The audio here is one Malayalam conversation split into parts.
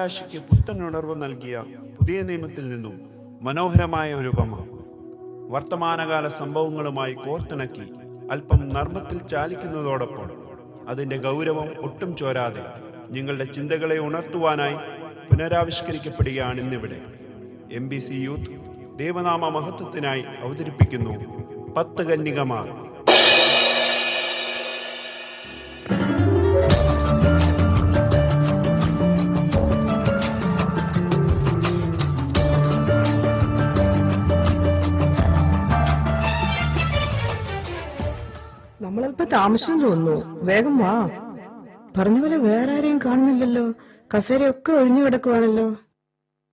മാനവരാശിക്ക് പുത്തൻ ഉണർവ് നൽകിയ പുതിയ നിയമത്തിൽ നിന്നും മനോഹരമായ ഒരു ഉപമ. വർത്തമാനകാല സംഭവങ്ങളുമായി കോർത്തിണക്കി അല്പം നർമ്മത്തിൽ ചാലിക്കുന്നതോടൊപ്പം അതിന്റെ ഗൗരവം ഒട്ടും ചോരാതെ നിങ്ങളുടെ ചിന്തകളെ ഉണർത്തുവാനായി പുനരാവിഷ്കരിക്കപ്പെടുകയാണ് ഇന്നിവിടെ എം ബി സി യൂത്ത് ദേവനാമ മഹത്വത്തിനായി അവതരിപ്പിക്കുന്നു പത്ത് കന്യകമാർ. നമ്മളല്പം താമസം തോന്നുന്നു. വേഗം വാ. പറഞ്ഞ പോലെ വേറെ ആരെയും കാണുന്നില്ലല്ലോ. കസേരയൊക്കെ ഒഴിഞ്ഞു കിടക്കുവാണല്ലോ.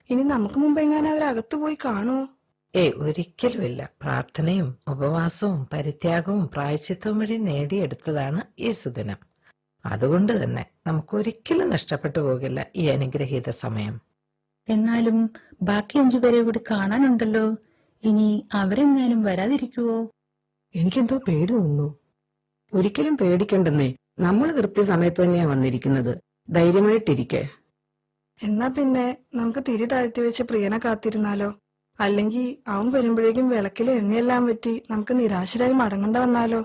ഇനി നമുക്ക് മുമ്പ് എങ്ങനെ അവരകത്തു പോയി കാണുമോ ഏ ഒരിക്കലുമില്ല. പ്രാർത്ഥനയും ഉപവാസവും പരിത്യാഗവും പ്രായച്ചിത്വം വഴി നേടിയെടുത്തതാണ് ഈ സുദിനം അതുകൊണ്ട് തന്നെ നമുക്ക് ഒരിക്കലും നഷ്ടപ്പെട്ടു പോകില്ല ഈ അനുഗ്രഹീത സമയം. എന്നാലും ബാക്കി അഞ്ചു പേരെ കൂടി കാണാനുണ്ടല്ലോ. ഇനി അവരെങ്ങാനും വരാതിരിക്കുവോ? എനിക്കെന്തോ പേടി തോന്നുന്നു. ഒരിക്കലും പേടിക്കണ്ടെന്നേ. നമ്മൾ കൃത്യസമയത്ത് തന്നെയാ വന്നിരിക്കുന്നത്. ധൈര്യമായിട്ടിരിക്കെ. എന്നാ പിന്നെ നമുക്ക് തിരി താഴ്ത്തി വെച്ച് പ്രിയനെ കാത്തിരുന്നാലോ? അല്ലെങ്കിൽ അവൻ വരുമ്പോഴേക്കും വിളക്കിൽ എണ്ണയെല്ലാം പറ്റി നമുക്ക് നിരാശരായി മടങ്ങേണ്ട വന്നാലോ?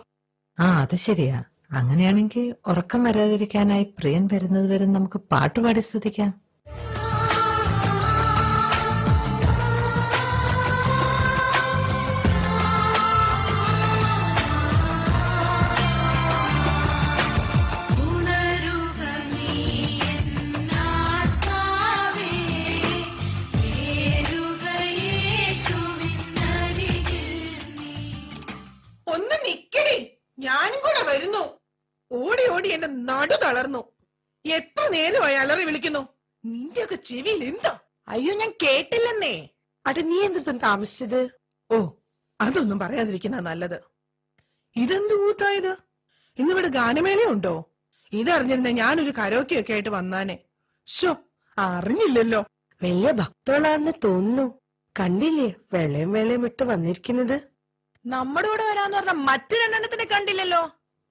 ആ അത് ശരിയാ. അങ്ങനെയാണെങ്കിൽ ഉറക്കം വരാതിരിക്കാനായി പ്രിയൻ വരുന്നത് വരെ നമുക്ക് പാട്ടുപാടി സ്തുതിക്കാം. നിന്റെയൊക്കെ ചെവിയിൽ എന്താ? അയ്യോ ഞാൻ കേട്ടില്ലെന്നേ. അട നീ എന്തിട്ടും താമസിച്ചത്? ഓ അതൊന്നും പറയാതിരിക്കുന്ന നല്ലത്. ഇതെന്ത് ഊത്തായത് ഇന്നിവിടെ ഗാനമേളയുണ്ടോ? ഇതറിഞ്ഞിരുന്ന ഞാനൊരു കരോക്കിയൊക്കെ ആയിട്ട് വന്നാനെ. ഷോ അറിഞ്ഞില്ലല്ലോ. വലിയ ഭക്തളാന്ന് തോന്നുന്നു. കണ്ടില്ലേ വെള്ളയും വെള്ളയും ഇട്ട് വന്നിരിക്കുന്നത്? നമ്മുടെ കൂടെ വരാന്ന് പറഞ്ഞ മറ്റു രണ്ടെണ്ണത്തിനെ കണ്ടില്ലല്ലോ.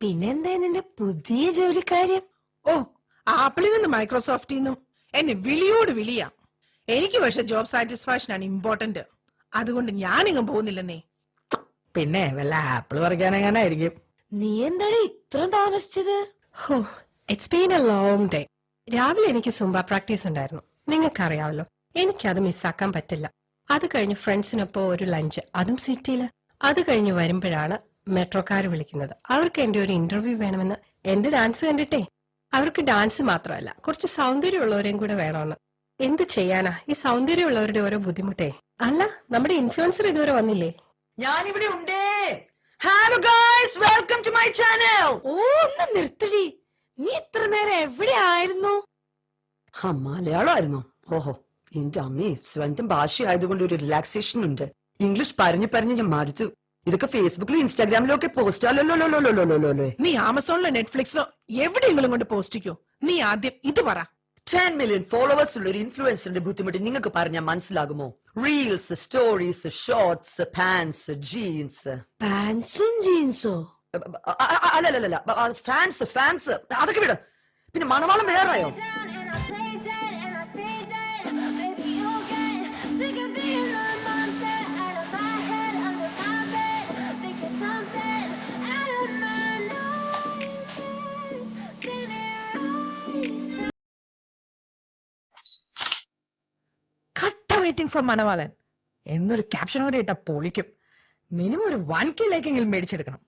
പിന്നെന്താ നിന്റെ പുതിയ ജോലിക്കാര്യം? ഓ ആപ്പിളിൽ നിന്നും മൈക്രോസോഫ്റ്റിൽ നിന്നും എന്നെ വിളിയോട് വിളിയാ. എനിക്ക് പക്ഷെ ജോബ് സാറ്റിസ്ഫാക്ഷൻ ആണ് ഇമ്പോർട്ടന്റ് അതുകൊണ്ട് ഞാൻ ഞാനിങ്ങും പോകുന്നില്ലെന്നേ. പിന്നെ വല്ല ആപ്പിൾ പറിക്കാനെങ്ങാനായിരിക്കും നീ എന്താണ് ഇത്ര താമസിച്ചത്? ഹോ it's been a long day രാവിലെ എനിക്ക് സുംബ പ്രാക്ടീസ് ഉണ്ടായിരുന്നു. എനിക്ക് അത് മിസ്സാക്കാൻ പറ്റില്ല. അത് കഴിഞ്ഞ് ഫ്രണ്ട്സിനൊപ്പം ഒരു ലഞ്ച് അതും സിറ്റിയിൽ അത് കഴിഞ്ഞ് വരുമ്പോഴാണ് മെട്രോക്കാർ വിളിക്കുന്നത്. അവർക്ക് എന്റെ ഒരു ഇന്റർവ്യൂ വേണമെന്ന്. എന്റെ ഡാൻസ് കണ്ടിട്ടേ. അവർക്ക് ഡാൻസ് മാത്രമല്ല കുറച്ച് സൗന്ദര്യമുള്ളവരെയും കൂടെ വേണമെന്ന് എന്ത് ചെയ്യാനാ? ഈ സൗന്ദര്യമുള്ളവരുടെ ഓരോ ബുദ്ധിമുട്ടേ. അല്ല നമ്മുടെ ഇൻഫ്ലുവൻസർ ഇതുവരെ വന്നില്ലേ? ഞാനിവിടെ ഉണ്ടേ. Hello guys welcome to my channel ഓ ഒന്ന് നിർത്തടി. നീ ഇത്ര നേരം എവിടെ ആയിരുന്നു? ആ മലയാളമായിരുന്നു. ഓഹോ എന്റെ അമ്മേ സ്വന്തം ഭാഷയായതുകൊണ്ട് ഒരു റിലാക്സേഷൻ ഉണ്ട്. ഇംഗ്ലീഷ് പറഞ്ഞു പറഞ്ഞ് ഞാൻ മടുത്തു. ഇതൊക്കെ ഫേസ്ബുക്കിലും ഇൻസ്റ്റാഗ്രാമിലും ഒക്കെ പോസ്റ്റ് നീ ആമസോണിലോ നെറ്റ്ഫ്ലിക്സിലോ എവിടെയെങ്കിലും കൊണ്ട് പോസ്റ്റിക്കോ നീ ആദ്യം ഇത് പറ. ടെൻ മില്യൺ ഫോളോവേഴ്സ് ഉള്ള ഒരു ഇൻഫ്ലുവൻസറിന്റെ ബുദ്ധിമുട്ട് നിങ്ങൾക്ക് പറഞ്ഞാൽ മനസ്സിലാകുമോ? Reels stories shorts pants jeans പാൻസും ജീൻസോ അല്ലല്ലല്ല. ഫാൻസ് ഫാൻസ് അതൊക്കെ വിട്. പിന്നെ മണവാളം വേറെയോ കട്ട വെയിറ്റിംഗ് ഫോർ മണവാളൻ. എന്നൊരു ക്യാപ്ഷൻ കൂടെ ഇട്ട പൊളിക്കും. മിനിമം ഒരു വൺ കെ ലൈക്കെങ്കിലും മേടിച്ചെടുക്കണം.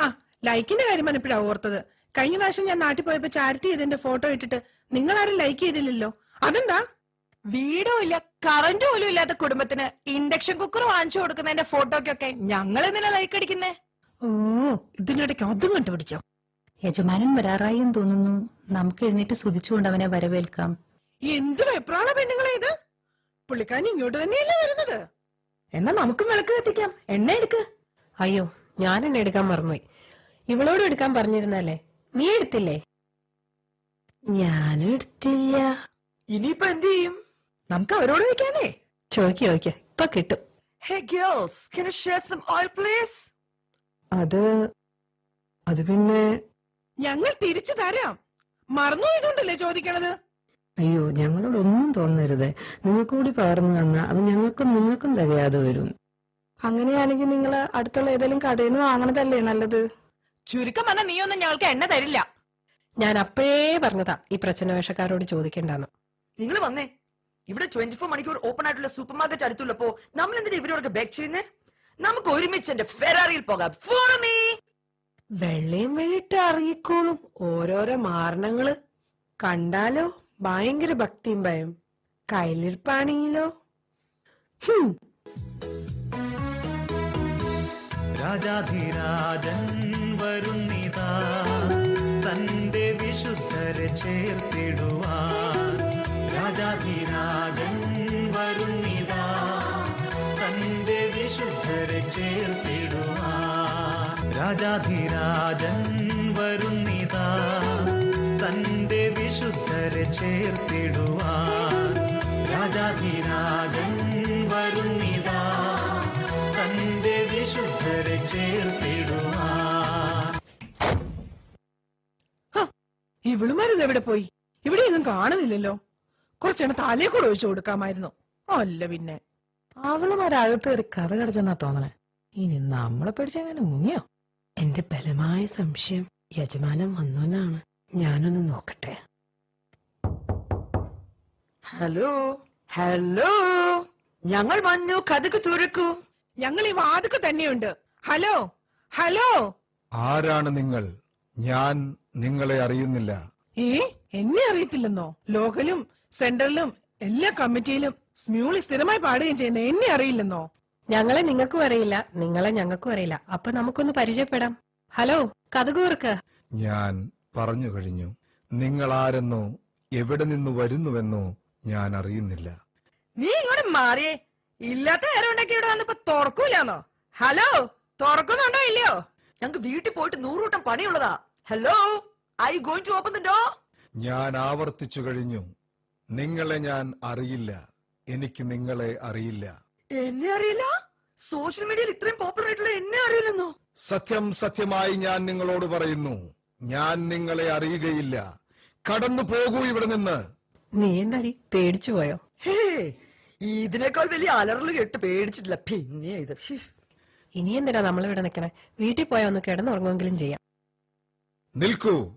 ആ ലൈക്കിന്റെ കാര്യം എപ്പോഴാണ് ഓർത്തത്. കഴിഞ്ഞ പ്രാവശ്യം ഞാൻ നാട്ടിൽ പോയപ്പോ ചാരിറ്റി ചെയ്തതിന്റെ ഫോട്ടോ ഇട്ടിട്ട് നിങ്ങൾ ആരും ലൈക്ക് ചെയ്തില്ലല്ലോ. അതെന്താ? വീടോ ഇല്ല കറന്റ് പോലും ഇല്ലാത്ത കുടുംബത്തിന് ഇൻഡക്ഷൻ കുക്കർ വാങ്ങിച്ചു കൊടുക്കുന്നതിന്റെ ഫോട്ടോക്കൊക്കെ ഞങ്ങൾ എന്തിനാ ലൈക്ക് അടിക്കുന്നേ? ഓ ഇതിനിടയ്ക്ക് അതും കണ്ടുപിടിച്ചോ. യജമാനൻ വരാറായി എന്ന് തോന്നുന്നു. നമുക്ക് എഴുന്നേറ്റ് സ്തുതിച്ചുകൊണ്ട് അവനെ വരവേൽക്കാം. എന്ത് വെപ്രാള പെണ്ണുങ്ങളെ ഇത്? പുള്ളിക്കാരൻ ഇങ്ങോട്ട് തന്നെയല്ലേ വരുന്നത്? എന്നാ നമുക്കും വിളക്ക് കത്തിക്കാം. എണ്ണ എടുക്ക്. അയ്യോ ഞാൻ എണ്ണ എടുക്കാൻ മറന്നുപോയി. ഇവളോട് എടുക്കാൻ പറഞ്ഞിരുന്നല്ലേ? നീ എടുത്തില്ലേ? ഞാനും എടുത്തില്ല. ഇനിയിപ്പോ എന്ത് ചെയ്യും? നമുക്ക് അവരോട് വെക്കാനേ ചോക്കി ചോദിക്ക ഇപ്പൊ കിട്ടും. Hey girls, can you share some oil please? അത് അത് പിന്നെ ഞങ്ങൾ തിരിച്ചു തരാം. മറന്നു പോയതുകൊണ്ടല്ലേ ചോദിക്കണത്? അയ്യോ ഞങ്ങളോട് ഒന്നും തോന്നരുത് നിങ്ങൾക്കൂടി പകർന്നു തന്ന അത് ഞങ്ങൾക്കും നിങ്ങൾക്കും തികയാതെ വരും. അങ്ങനെയാണെങ്കിൽ നിങ്ങൾ അടുത്തുള്ള ഏതെങ്കിലും കടയിൽ നിന്ന് വാങ്ങണതല്ലേ നല്ലത്? ചുരുക്കം വന്ന നീ ഒന്നും ഞങ്ങൾക്ക് എണ്ണ തരില്ല. ഞാൻ അപ്പോഴേ പറഞ്ഞതാ ഈ പ്രശ്ന വേഷക്കാരോട് ചോദിക്കണ്ടെന്ന്. നിങ്ങൾ വന്നേ. ഇവിടെ ട്വന്റി ഫോർ മണിക്കൂർ ഓപ്പൺ ആയിട്ടുള്ള സൂപ്പർ മാർക്കറ്റ് അടുത്തുള്ളപ്പോ നമ്മൾ എന്തിനാ ഇവരോടൊക്കെ ബാക്ക് ചെയ്യുന്നേ? നമുക്ക് ഒരുമിച്ച് എന്റെ ഫെറാറിയിൽ പോകാം. Follow me. വെള്ളയും വെള്ളിട്ട് അറിയിക്കോളും ഓരോരോ മാരണങ്ങൾ. കണ്ടാലോ? ഭയങ്കര ഭക്തിയും ഭയം. കയ്യിലിരിപ്പാണെങ്കിലോ? രാജാധിരാജൻ വരുന്നിതാ. തന്റെ വിശുദ്ധരെ ചേർത്തിടുവാൻ രാജാധിരാജൻ വരുന്നിതാ. തന്റെ വിശുദ്ധരെ ചേർത്തിടുവാൻ രാജാധിരാജൻ ചേർത്തിടുവാൻ രാജാധിരാജൻ വരുന്നിതാ. തന്റെ വിശുദ്ധരെ ചേർത്തിടുവാൻ. ഇവളുമാരിത് എവിടെ പോയി? ഇവിടെ ഒന്നും കാണുന്നില്ലല്ലോ. കുറച്ചെണ്ണ തലയെ കൂടെ ഒഴിച്ചു കൊടുക്കാമായിരുന്നു. അല്ല പിന്നെ. അവളുമാരകത്ത് കയറി കഥ കടച്ചെന്നാ തോന്നണേ. ഇനി നമ്മളെ പിടിച്ചെങ്ങനെ മുങ്ങിയോ? എന്റെ ബലമായ സംശയം യജമാനം വന്നോനാണ് ഞാനൊന്ന് നോക്കട്ടെ. ഹലോ. ഹലോ. ഞങ്ങൾ വന്നു. കഥക്ക് തുറക്കൂ. ഞങ്ങൾ ഈ വാതുക്ക് തന്നെയുണ്ട്. ഹലോ. ഹലോ. ആരാണ് നിങ്ങൾ? ഞാൻ നിങ്ങളെ അറിയുന്നില്ല. ഏ? എന്നെ അറിയത്തില്ലെന്നോ? ലോക്കലും സെന്ററിലും എല്ലാ കമ്മിറ്റിയിലും സ്മ്യൂളി സ്ഥിരമായി പാടുകയും ചെയ്യുന്ന എന്നെ അറിയില്ലെന്നോ? ഞങ്ങളെ നിങ്ങൾക്കും അറിയില്ല. നിങ്ങളെ ഞങ്ങൾക്കും അറിയില്ല. അപ്പൊ നമുക്കൊന്ന് പരിചയപ്പെടാം. ഹലോ കഥകൂർക്ക് ഞാൻ പറഞ്ഞു കഴിഞ്ഞു. നിങ്ങൾ ആരെന്നോ എവിടെ നിന്ന് വരുന്നുവെന്നോ ഞാൻ അറിയുന്നില്ല നീ ഇങ്ങോട്ട് മാറിയേ. ഇല്ലാത്ത നേരം ഇവിടെ വന്നപ്പോ തുറക്കൂലെന്നോ? ഹലോ തുറക്കുന്നുണ്ടോ ഇല്ലയോ? ഞങ്ങക്ക് വീട്ടിൽ പോയിട്ട് നൂറുകൂട്ടം പണിയുള്ളതാ. Hello I going to open the door ഞാൻ ആവർത്തിച്ചു കഴിഞ്ഞു. നിങ്ങളെ ഞാൻ അറിയില്ല. എനിക്ക് നിങ്ങളെ അറിയില്ല. എന്നെ അറിയില്ല? സോഷ്യൽ മീഡിയയിൽ ഇത്രയും പോപ്പുലർ ആയിട്ടുള്ള എന്നെ അറിയില്ലെന്നോ? സത്യം സത്യമായി ഞാൻ നിങ്ങളോട് പറയുന്നു. ഞാൻ നിങ്ങളെ അറിയുകയില്ല. കടന്നു പോകൂ ഇവിടെ നിന്ന്. നീ എന്താടി പേടിച്ചു പോയോ? ഇതിനേക്കാൾ വലിയ അലറൽ കേട്ട് പേടിച്ചിട്ടില്ല. പിന്നെ ഇത്. ഇനി എന്തിനാ നമ്മളിവിടെ നിൽക്കണേ വീട്ടിൽ പോയാ ഒന്ന് കിടന്നുറങ്ങുമെങ്കിലും ചെയ്യാം. നിൽക്കൂ.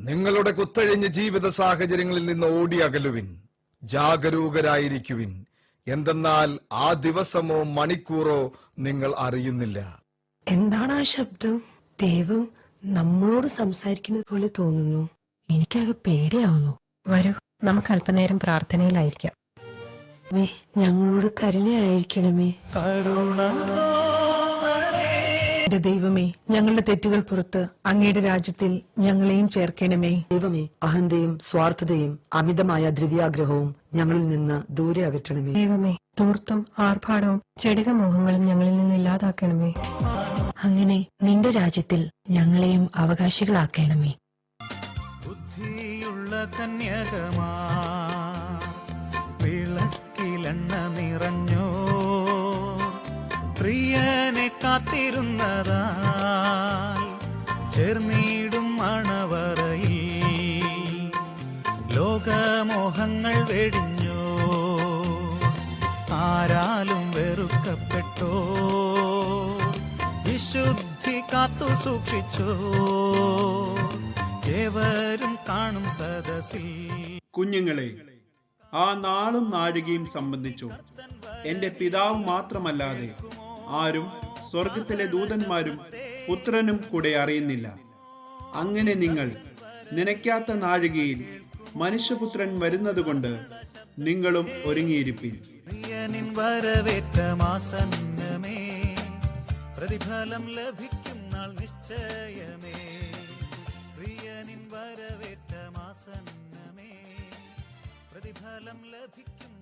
നിങ്ങളുടെ കുത്തഴിഞ്ഞ ജീവിത സാഹചര്യങ്ങളിൽ നിന്ന് ഓടി അകലുവിൻ. ജാഗരൂകരായിരിക്കുവിൻ. എന്തെന്നാൽ ആ ദിവസമോ മണിക്കൂറോ നിങ്ങൾ അറിയുന്നില്ല. എന്താണ് ആ ശബ്ദം? ദൈവം നമ്മളോട് സംസാരിക്കുന്നത് പോലെ തോന്നുന്നു. എനിക്കത് പേടിയാവുന്നു. വരൂ. നമുക്ക് അല്പനേരം പ്രാർത്ഥനയിലായിരിക്കാം. ഞങ്ങളോട് കരുണയായിരിക്കണമേ. എന്റെ ദൈവമേ ഞങ്ങളുടെ തെറ്റുകൾ പുറത്ത് അങ്ങയുടെ രാജ്യത്തിൽ ഞങ്ങളെയും ചേർക്കണമേ. ദൈവമേ അഹന്തയും സ്വാർത്ഥതയും അമിതമായ ദ്രവ്യാഗ്രഹവും ഞങ്ങളിൽ നിന്ന് ദൂരെ അകറ്റണമേ. ദൈവമേ തൂർത്തും ആർഭാടവും ചെടിക മോഹങ്ങളും ഞങ്ങളിൽ നിന്ന് ഇല്ലാതാക്കണമേ. അങ്ങനെ നിന്റെ രാജ്യത്തിൽ ഞങ്ങളെയും അവകാശികളാക്കണമേ. കന്യകമാ. വിളക്കിലെണ്ണ നിറഞ്ഞോ. പ്രിയനെ കാത്തിരുന്നതാ. ചേർന്നിടും മണവറയിൽ. ലോകമോഹങ്ങൾ വെടിഞ്ഞോ. ആരാലും വെറുക്കപ്പെട്ടോ. വിശുദ്ധി കാത്തു സൂക്ഷിച്ചോ. ഏവരും കാണും സദസ്സിൽ. കുഞ്ഞുങ്ങളെ ആ നാളും നാഴികയും സംബന്ധിച്ചു എന്റെ പിതാവ് മാത്രമല്ലാതെ ആരും സ്വർഗത്തിലെ ദൂതന്മാരും പുത്രനും കൂടെ അറിയുന്നില്ല. അങ്ങനെ നിങ്ങൾ നനയ്ക്കാത്ത നാഴികയിൽ മനുഷ്യപുത്രൻ വരുന്നതുകൊണ്ട് നിങ്ങളും ഒരുങ്ങിയിരിപ്പിൻ. വരവേറ്റ മാസന്നമേ പ്രതിഫലം ലഭിക്കും നാൾ നിശ്ചയമേ. വരവേറ്റ മാസന്നമേ. പ്രതിഫലം ലഭിക്കും